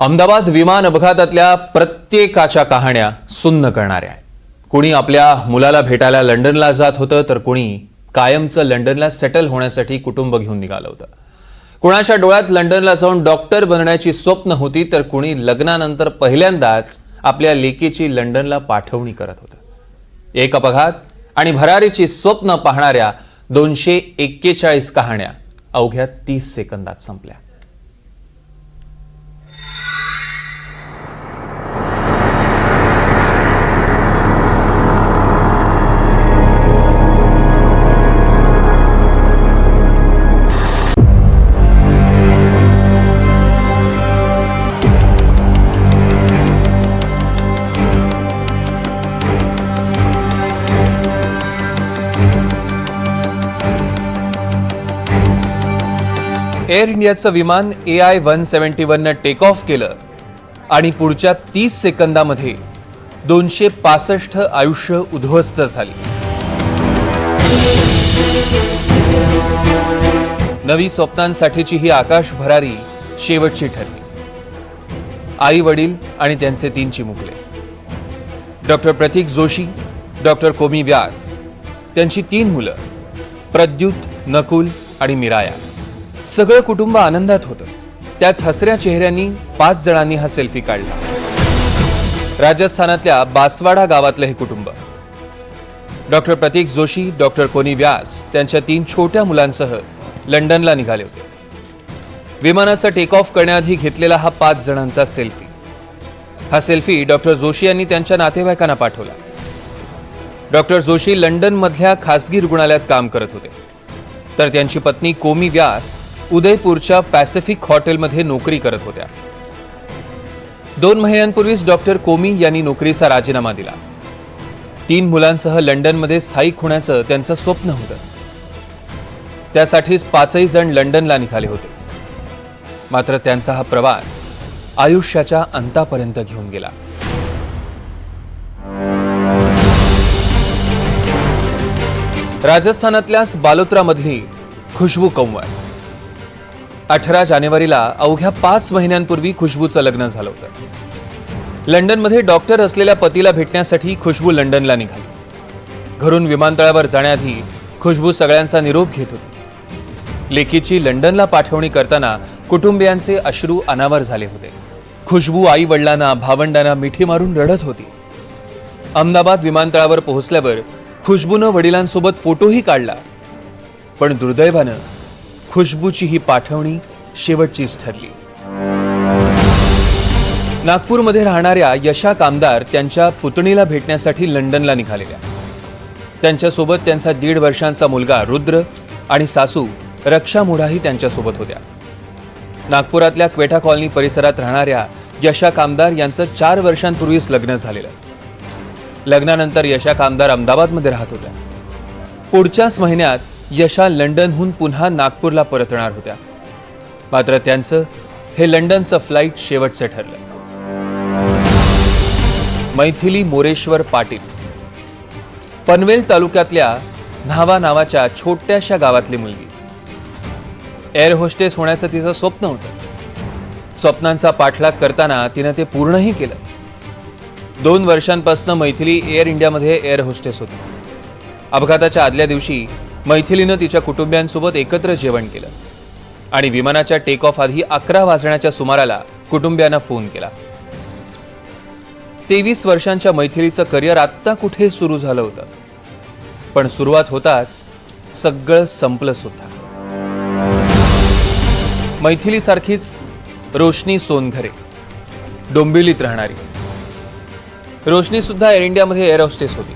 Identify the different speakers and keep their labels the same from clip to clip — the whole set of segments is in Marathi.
Speaker 1: अहमदाबाद विमान अपघातातल्या प्रत्येकाच्या कहाण्या सुन्न करणाऱ्या कुणी आपल्या मुलाला भेटायला लंडनला जात होतं तर कुणी कायमचं लंडनला सेटल होण्यासाठी कुटुंब घेऊन निघालं होतं. कुणाच्या डोळ्यात लंडनला जाऊन डॉक्टर बनण्याची स्वप्न होती तर कुणी लग्नानंतर पहिल्यांदाच आपल्या लेकीची लंडनला पाठवणी करत होतं. एक अपघात आणि भरारीची स्वप्न पाहणाऱ्या दोनशे एक्केचाळीस कहाण्या अवघ्या तीस सेकंदात संपल्या. एअर इंडियाचं विमान ए आय वन सेव्हन्टी वननं टेक ऑफ केलं. आणि पुढच्या तीस सेकंदामध्ये दोनशे पासष्ट आयुष्य उद्ध्वस्त झाली. नवी स्वप्नांसाठीची ही आकाश भरारी शेवटची ठरली. आई वडील आणि त्यांचे तीन चिमुकले डॉक्टर प्रतीक जोशी डॉक्टर कोमी व्यास त्यांची तीन मुलं प्रद्युत नकुल आणि मिराया. सगळं कुटुंब आनंदात होतं. त्याच हसऱ्या चेहऱ्यांनी पाच जणांनी हा सेल्फी काढला. राजस्थानातल्या बासवाडा गावातलं हे कुटुंब. डॉक्टर प्रतीक जोशी डॉक्टर कोनी व्यास त्यांच्या तीन छोट्या मुलांसह लंडनला निघाले होते. विमानाचा टेक ऑफ करण्याआधी घेतलेला हा पाच जणांचा सेल्फी हा सेल्फी डॉक्टर जोशी यांनी त्यांच्या नातेवाईकांना पाठवला. डॉक्टर जोशी लंडनमधल्या खासगी रुग्णालयात काम करत होते. तर त्यांची पत्नी कोमी व्यास उदयपूरच्या पॅसिफिक हॉटेलमध्ये नोकरी करत होत्या. दोन महिन्यांपूर्वीच डॉक्टर कोमी यांनी नोकरीचा राजीनामा दिला. तीन मुलांसह लंडनमध्ये स्थायिक होण्याचं त्यांचं स्वप्न होतं. त्यासाठीच पाचही जण लंडनला निघाले होते. मात्र त्यांचा हा प्रवास आयुष्याच्या अंतापर्यंत घेऊन गेला. राजस्थानातल्याच बालोत्रामधली खुशबू कंवर अठरा जानेवारीला अवघ्या पाच महिन्यांपूर्वी खुशबूचं लग्न झालं होतं. लंडनमध्ये डॉक्टर असलेल्या पतीला भेटण्यासाठी खुशबू लंडनला निघाली. घरून विमानतळावर जाण्याआधी खुशबू सगळ्यांचा निरोप घेत होती. लेकीची लंडनला पाठवणी करताना कुटुंबियांचे अश्रू अनावर झाले होते. खुशबू आई वडिलांना भावंडांना मिठी मारून रडत होती. अहमदाबाद विमानतळावर पोहोचल्यावर खुशबूनं वडिलांसोबत फोटोही काढला. पण दुर्दैवानं खुशबूची ही पाठवणी शेवटचीच ठरली. नागपूरमध्ये राहणाऱ्या यशा कामदार त्यांच्या पुतणीला भेटण्यासाठी लंडनला निघालेल्या. त्यांच्यासोबत त्यांचा दीड वर्षांचा मुलगा रुद्र आणि सासू रक्षा मुढाही त्यांच्यासोबत होत्या. नागपुरातल्या क्वेटा कॉलनी परिसरात राहणाऱ्या यशा कामदार यांचं चार वर्षांपूर्वीच लग्न झालेलं. लग्नानंतर यशा कामदार अहमदाबादमध्ये राहत होत्या. पुढच्याच महिन्यात यशा लंडनहून पुन्हा नागपूरला परतणार होत्या. मात्र त्यांचं हे लंडनचं फ्लाईट शेवटचं ठरलं. मैथिली मोरेश्वर पाटील. पनवेल तालुक्यातल्या न्हावा नावाच्या छोट्याशा गावातली मुलगी. एअर होस्टेस होण्याचं तिचं स्वप्न होतं. स्वप्नांचा पाठलाग करताना तिनं ते पूर्णही केलं. दोन वर्षांपासून मैथिली एअर इंडियामध्ये एअर होस्टेस होती. अपघाताच्या आदल्या दिवशी मैथिलीनं तिच्या कुटुंबियांसोबत एकत्र जेवण केलं. आणि विमानाच्या टेक ऑफ आधी अकरा वाजण्याच्या सुमाराला कुटुंबियांना फोन केला. तेवीस वर्षांच्या मैथिलीचं करिअर आत्ता कुठे सुरू झालं होतं? पण सुरुवात होताच सगळं संपलं सुद्धा. मैथिलीसारखीच रोशनी सोनघरे डोंबिवलीत राहणारी. रोशनी सुद्धा एअर इंडियामध्ये एअर होस्टेस होती.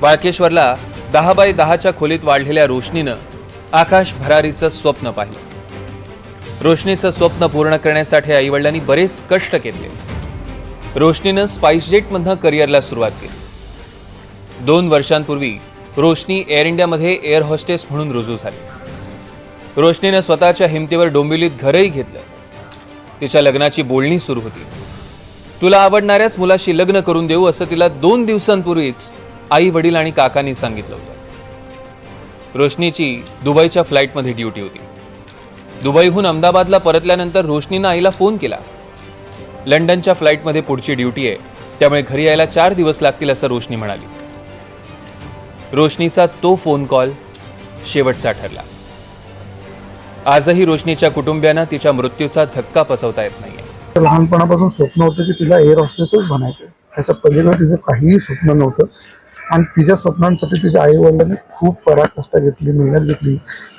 Speaker 1: वाळकेश्वरला दहा बाय दहाच्या खोलीत वाढलेल्या रोशनीनं आकाश भरारीचं स्वप्न पाहिलं. रोशनीचं स्वप्न पूर्ण करण्यासाठी आईवडिलांनी बरेच कष्ट केले. रोशनीनं स्पाइसजेटमधनं करिअरला सुरुवात केली. दोन वर्षांपूर्वी रोशनी एअर इंडियामध्ये एअर होस्टेस म्हणून रुजू झाली. रोशनीनं स्वतःच्या हिमतीवर डोंबिवलीत घरही घेतलं. तिच्या लग्नाची बोलणी सुरू होती. तुला आवडणाऱ्याच मुलाशी लग्न करून देऊ असं तिला दोन दिवसांपूर्वीच आई वडील आणि काकांनी सांगितलं होतं. रोशनीची दुबईच्या फ्लाईटमध्ये ड्युटी होती. दुबईहून अहमदाबादला परतल्यानंतर रोशनीनं आईला फोन केला. लंडनच्या फ्लाईटमध्ये पुढची ड्युटी आहे त्यामुळे घरी यायला चार दिवस लागतील असं रोशनी म्हणाली. रोशनीचा तो फोन कॉल शेवटचा ठरला. आजही रोशनीच्या कुटुंबियांना तिच्या मृत्यूचा धक्का पचवता येत नाही
Speaker 2: लहानपणापासून स्वप्न होतं की तिला एअर हॉस्टेसच बनायचं त्याच्या पलीकडे तिचं काहीही स्वप्न नव्हतं. आणि तिच्या स्वप्नांसाठी तिच्या आई वडिलांनी खूप पराकष्ट घेतली मेहनत घेतली.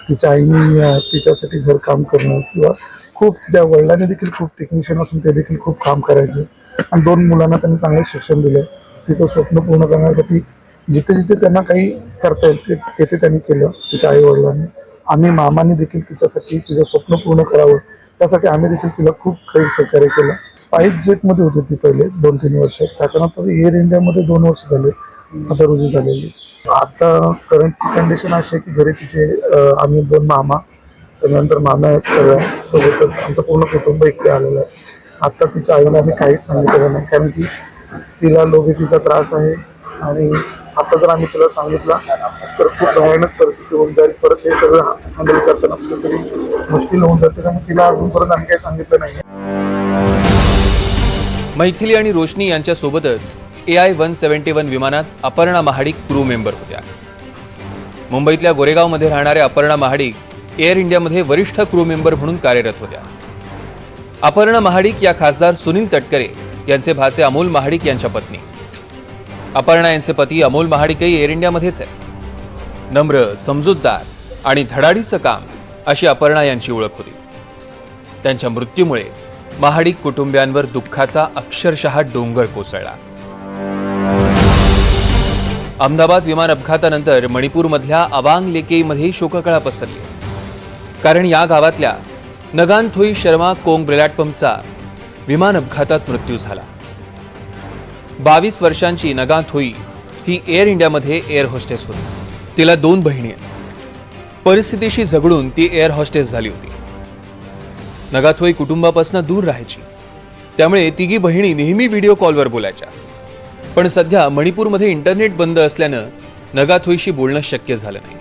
Speaker 2: तिच्या आईने तिच्यासाठी तिच्यासाठी घरकाम करणं किंवा खूप तिच्या वडिलांनी देखील खूप टेक्निशियन असून ते देखील खूप काम करायचे. आणि दोन मुलांना त्यांनी चांगलं शिक्षण दिलं. तिचं स्वप्न पूर्ण करण्यासाठी जिथे जिथे त्यांना काही करता येईल ते तेथे त्यांनी केलं तिच्या आई वडिलांनी आम्ही मामाने देखील तिच्यासाठी तिचं स्वप्न पूर्ण करावं. त्यासाठी आम्ही देखील तिला खूप काही सहकार्य केलं. स्पाईस जेटमध्ये होती ती पहिले दोन तीन वर्ष. त्याच्यानंतर एअर इंडियामध्ये दोन वर्ष झाले. आता रुजू झालेली. आता करंट कंडिशन अशी आहे की घरी तिचे आम्ही दोन मामा त्यानंतर मामा आहेत सगळ्या. सोबतच आमचं पूर्ण कुटुंब इकडे आलेलं आहे. आत्ता तिच्या आईला आम्ही काहीच सांगितलेलं नाही कारण की तिला लोबेटीचा त्रास आहे. आणि आता जर आम्ही तिला सांगितलं तर खूप भयानक परिस्थिती होऊन जाईल. परत हे सगळं हँडल करताना कुठेतरी मुश्किल होऊन जाते. त्यामुळे तिला अजूनपर्यंत आम्ही काही सांगितलं नाही.
Speaker 1: मैथिली आणि Roshni यांच्यासोबतच A I one seventy one विमानात अपर्णा महाडिक क्रू मेंबर होत्या मुंबईतल्या गोरेगावमध्ये राहणाऱ्या अपर्णा महाडिक एअर इंडियामध्ये वरिष्ठ क्रू मेंबर म्हणून कार्यरत होत्या अपर्णा महाडिक या खासदार सुनील तटकरे यांचे भाचे अमोल महाडिक यांच्या पत्नी. अपर्णा यांचे पती अमोल महाडिकही एअर इंडियामध्येच आहे नम्र समजूतदार आणि धडाडीचं काम अशी अपर्णा यांची ओळख होती. त्यांच्या मृत्यूमुळे महाडिक कुटुंबियांवर दुःखाचा अक्षरशः डोंगर कोसळला. अहमदाबाद विमान अपघातानंतर मणिपूरमधल्या अवांग लेकेईमध्ये शोककळा पसरली. कारण या गावातल्या नगानथोई शर्मा कोंग ब्रिलॅटपमचा विमान अपघातात मृत्यू झाला. बावीस वर्षांची नगाथोई ही एअर इंडियामध्ये एअर होस्टेस होती. तिला दोन बहिणी आहेत. परिस्थितीशी झगडून ती एअर हॉस्टेस झाली होती. नगाथोई कुटुंबापासून दूर राहायची. त्यामुळे तिघी बहिणी नेहमी व्हिडिओ कॉलवर बोलायच्या. पण सध्या मणिपूरमध्ये इंटरनेट बंद असल्यानं नगाथोईशी बोलणं शक्य झालं नाही.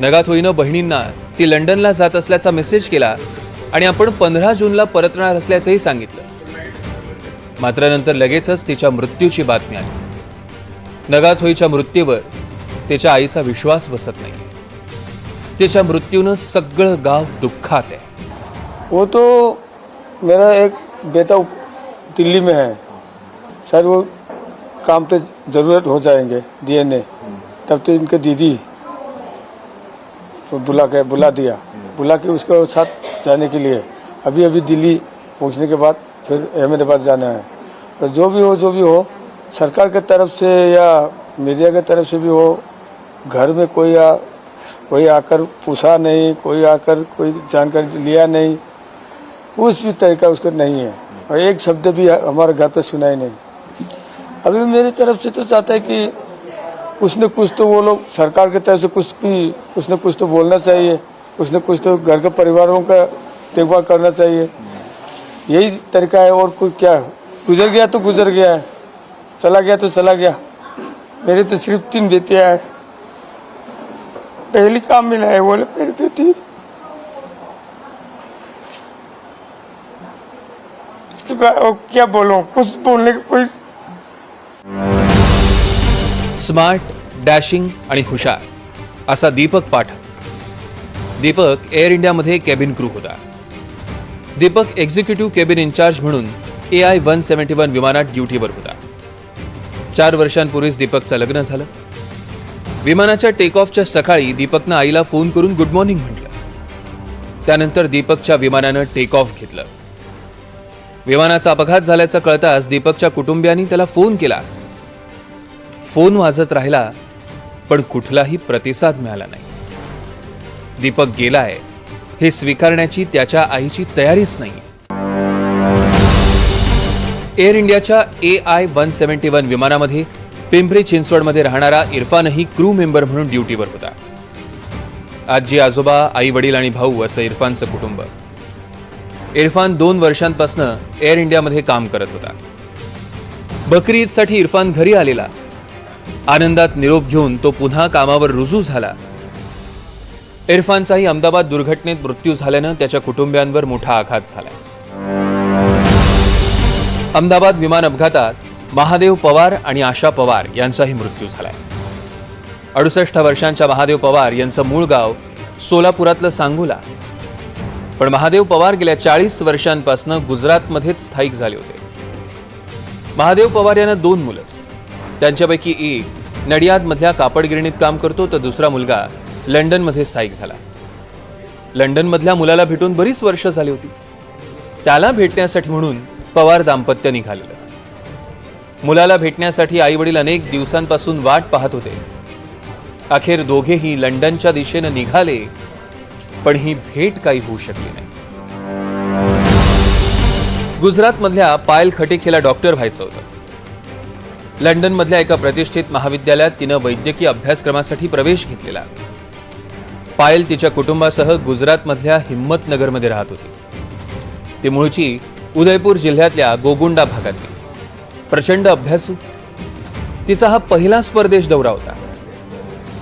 Speaker 1: नगाथोईनं बहिणींना ती लंडनला जात असल्याचा मेसेज केला आणि आपण पंधरा जूनला परतणार असल्याचंही सांगितलं. मात्र नंतर लगेचच तिच्या मृत्यूची बातमी आली. नगाथोईच्या मृत्यूवर तिच्या आईचा विश्वास बसत नाही. तिच्या मृत्यूनं सगळं गाव दुःखात आहे.
Speaker 3: वो तो मेरा एक बेटा दिल्ली में है। सर वो काम पे ज़रूरत हो जाएँगे डीएनए तब तो इनके दीदी तो बुला के, बुला दिया। बुला के उसके साथ जाने के लिए। अभी अभी दिल्ली पहुँचने के बाद फिर अहमदाबाद जाना है। तो जो भी हो, जो भी हो, सरकार के तरफ़ से या मीडिया के तरफ़ से भी हो, घर में कोई आ, कोई आकर पूछा नहीं, कोई आकर कोई जानकारी लिया नहीं उस भी तरीका उसका नहीं है। और एक शब्द भी हमारे घर पे सुना ही नहीं। अभी मेरी तरफ़ से तो चाहता है कि कुछ न कुछ तो वो लोग सरकार की तरफ़ से कुछ भी, कुछ न कुछ तो बोलना चाहिए, कुछ न कुछ तो घर के परिवारों का देखभाल करना चाहिए। यही तरीका है और कोई क्या? गुजर गया तो गुजर गया है, चला गया तो चला गया। मेरे तो सिर्फ़ तीन बेटियाँ हैं। पहली काम मिला है बोले मेरी बेटी। क्या बोलो? कुछ बोलने की कोई
Speaker 1: स्मार्ट डॅशिंग आणि हुशार असा दीपक पाठक. दीपक एअर इंडियामध्ये केबिन क्रू होता. दीपक एक्झिक्युटिव्ह केबिन इन्चार्ज म्हणून A I one seventy one विमानात ड्युटीवर होता. चार वर्षांपूर्वीच दीपकचं लग्न झालं. विमानाच्या टेक ऑफच्या सकाळी दीपकनं आईला फोन करून गुड मॉर्निंग म्हटलं. त्यानंतर दीपकच्या विमानानं टेक ऑफ घेतलं. विमानाचा अपघात झाल्याचं कळताच दीपकच्या कुटुंबियांनी त्याला फोन केला. फोन वाजत राहिला पण कुठलाही प्रतिसाद मिळाला नाही. दीपक गेलाय हे स्वीकारण्याची त्याच्या आईची तयारीच नाही. एअर इंडियाच्या A I one seventy one विमानामध्ये पिंपरी चिंचवडमध्ये राहणारा इरफानही क्रू मेंबर म्हणून ड्युटीवर होता. आजी आजोबा आई वडील आणि भाऊ असं इरफानचं कुटुंब. इरफान दोन वर्षांपासून एअर इंडियामध्ये काम करत होता. बकरी ईदसाठी इरफान घरी आलेला. आनंदात निरोप घेऊन तो पुन्हा कामावर रुजू झाला. इरफानचाही अहमदाबाद दुर्घटनेत मृत्यू झाल्यानं त्याच्या कुटुंबियांवर मोठा आघात झाला. अहमदाबाद विमान अपघातात महादेव पवार आणि आशा पवार यांचाही मृत्यू झालाय. अडुसष्ट वर्षांच्या महादेव पवार यांचं मूळ गाव सोलापुरातलं सांगोला. पण महादेव पवार गेल्या चाळीस वर्षांपासून गुजरातमध्येच स्थायिक झाले होते. महादेव पवार यांना दोन मुलं. त्यांच्यापैकी एक नडियादमधल्या कापडगिरणीत काम करतो तर दुसरा मुलगा लंडनमध्ये स्थायिक झाला. लंडनमधल्या मुलाला भेटून बरीच वर्ष झाली होती. त्याला भेटण्यासाठी म्हणून पवार दाम्पत्य निघालेलं. मुलाला भेटण्यासाठी आई वडील अनेक दिवसांपासून वाट पाहत होते. अखेर दोघेही लंडनच्या दिशेनं निघाले पण ही भेट काही होऊ शकली नाही. गुजरातमधल्या पायल खटेखेला डॉक्टर व्हायचं होतं. लंडनमधल्या एका प्रतिष्ठित महाविद्यालयात तिनं वैद्यकीय अभ्यासक्रमासाठी प्रवेश घेतलेला. पायल तिच्या कुटुंबासह गुजरातमधल्या हिम्मतनगरमध्ये राहत होती. ती मूळची उदयपूर जिल्ह्यातल्या गोगुंडा भागातली. प्रचंड अभ्यासू तिचा हा पहिलाच परदेश दौरा होता.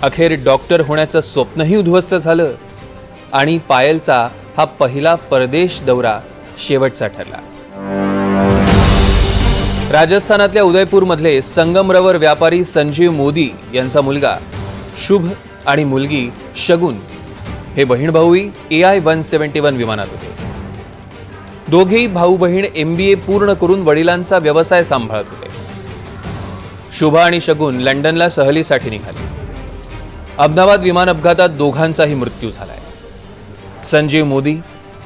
Speaker 1: अखेर डॉक्टर होण्याचं स्वप्नही उद्ध्वस्त झालं. आणि पायलचा हा पहिला परदेश दौरा शेवटचा ठरला. राजस्थानातल्या उदयपूरमधले संगमरवर व्यापारी संजीव मोदी यांचा मुलगा शुभ आणि मुलगी शगुन हे बहीण भाऊही A I one seventy one विमानात होते. दोघेही भाऊ बहीण एम बी ए पूर्ण करून वडिलांचा व्यवसाय सांभाळत होते. शुभा आणि शगुन लंडनला सहलीसाठी निघाले. अहमदाबाद विमान अपघातात दोघांचाही मृत्यू झालाय. संजीव मोदी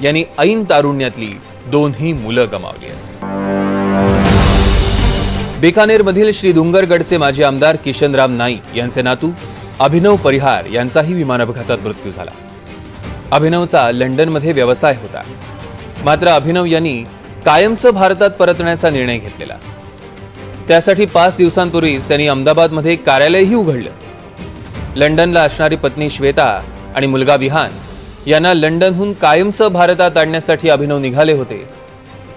Speaker 1: यांनी ऐन तारुण्यातली दोन्ही मुलं गमावली आहेत. बिकानेरमधील श्री डुंगरगडचे माजी आमदार किशनराम नाईक यांचे नातू अभिनव परिहार यांचाही विमान अपघातात मृत्यू झाला. अभिनवचा लंडनमध्ये व्यवसाय होता. मात्र अभिनव यांनी कायमचं भारतात परतण्याचा निर्णय घेतलेला. त्यासाठी पाच दिवसांपूर्वीच त्यांनी अहमदाबादमध्ये कार्यालयही उघडलं. लंडनला असणारी पत्नी श्वेता आणि मुलगा विहान यांना लंडनहून कायमचं भारतात आणण्यासाठी अभिनव निघाले होते.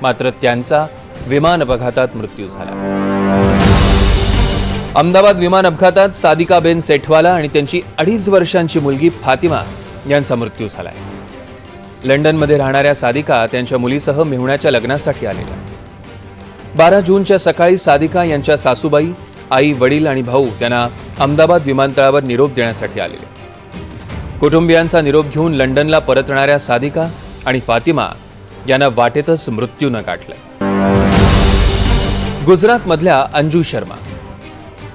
Speaker 1: मात्र त्यांचा विमान अपघातात मृत्यू झाला. अहमदाबाद विमान अपघातात सादिकाबेन सेठवाला आणि त्यांची अडीच वर्षांची मुलगी फातिमा यांचा मृत्यू झालाय. लंडनमध्ये राहणाऱ्या सादिका त्यांच्या मुलीसह मेहुण्याच्या लग्नासाठी आलेल्या. बारा जूनच्या सकाळी सादिका यांच्या सासूबाई आई वडील आणि भाऊ त्यांना अहमदाबाद विमानतळावर निरोप देण्यासाठी आलेले. कुटुंबियांचा निरोप घेऊन लंडनला परतणाऱ्या साधिका आणि फातिमा यांना वाटेतच मृत्यूनं गाठलं गुजरातमधल्या अंजू शर्मा.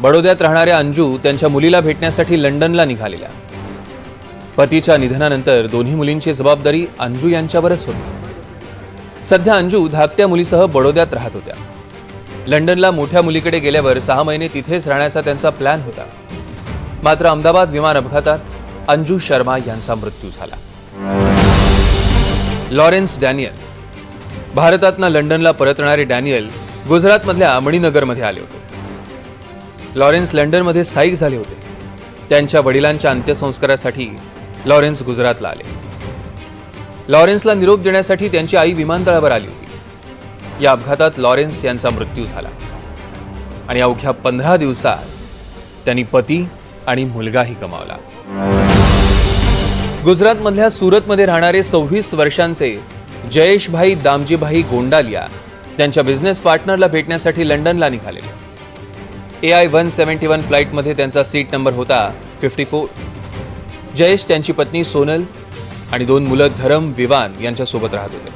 Speaker 1: बडोद्यात राहणाऱ्या अंजू त्यांच्या मुलीला भेटण्यासाठी लंडनला निघालेल्या. पतीच्या निधनानंतर दोन्ही मुलींची जबाबदारी अंजू यांच्यावरच होती. सध्या अंजू धाकट्या मुलीसह बडोद्यात राहत होत्या. लंडनला मोठ्या मुलीकडे गेल्यावर सहा महिने तिथेच राहण्याचा त्यांचा प्लॅन होता. मात्र अहमदाबाद विमान अपघातात अंजू शर्मा यांचा मृत्यू झाला. Lawrence Daniel. भारतातनं लंडनला परतणारे डॅनियल गुजरातमधल्या अमणीनगरमध्ये आले होते. लॉरेन्स लंडनमध्ये स्थायिक झाले होते. त्यांच्या वडिलांच्या अंत्यसंस्कारासाठी लॉरेन्स गुजरातला आले. लॉरेन्सला निरोप देण्यासाठी त्यांची आई विमानतळावर आली होती. या अपघातात लॉरेन्स यांचा मृत्यू झाला. आणि अवघ्या पंधरा दिवसात त्यांनी पती आणि मुलगाही गमावला. गुजरातमधल्या सुरतमध्ये राहणारे सव्वीस वर्षांचे जयेशभाई दामजीभाई गोंडालिया त्यांच्या बिझनेस पार्टनरला भेटण्यासाठी लंडनला निघाले. A I one seventy one फ्लाईटमध्ये त्यांचा सीट नंबर होता फिफ्टी फोर जयेश त्यांची पत्नी सोनल आणि दोन मुलं धरम विवान यांच्यासोबत राहत होते.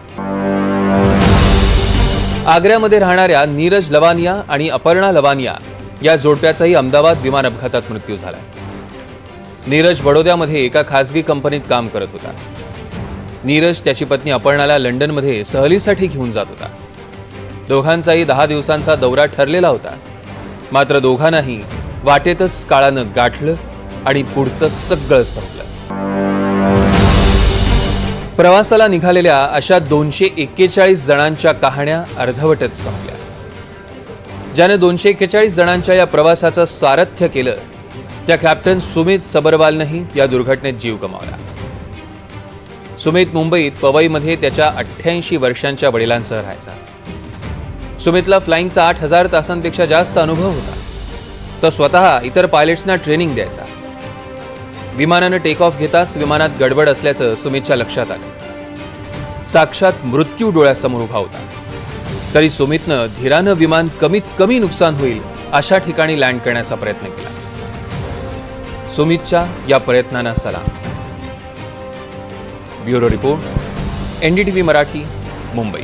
Speaker 1: आग्र्यामध्ये राहणाऱ्या नीरज लवानिया आणि अपर्णा लवानिया या जोडप्याचाही अहमदाबाद विमान अपघातात मृत्यू झाला. नीरज बडोद्यामध्ये एका खासगी कंपनीत काम करत होता. नीरज त्याची पत्नी अपर्णाला लंडनमध्ये सहलीसाठी घेऊन जात होता. दोघांचाही दहा दिवसांचा दौरा ठरलेला होता. मात्र दोघांनाही वाटेतच काळानं गाठलं आणि पुढचं सगळं संपलं. प्रवासाला निघालेल्या अशा दोनशे एक्केचाळीस जणांच्या कहाण्या अर्धवटच संपल्या. ज्याने दोनशे एक्केचाळीस जणांच्या या प्रवासाचं सारथ्य केलं त्या कॅप्टन सुमित सबरवालनंही या दुर्घटनेत जीव गमावला. सुमित मुंबईत पवईमध्ये त्याच्या अठ्ठ्याऐंशी वर्षांच्या वडिलांसह राहायचा. सुमितला फ्लाइंगचा आठ हजार तासांपेक्षा जास्त अनुभव होता. तो स्वतः इतर पायलट्सना ट्रेनिंग द्यायचा. विमानानं टेक ऑफ घेताच विमानात गडबड असल्याचं सुमितच्या लक्षात आलं. साक्षात मृत्यू डोळ्यासमोर उभा होता. तरी सुमितनं धीरानं विमान कमीत कमी नुकसान होईल अशा ठिकाणी लँड करण्याचा प्रयत्न केला. सुमितच्या या प्रयत्नांना सलाम. Bureau report NDTV Marathi Mumbai.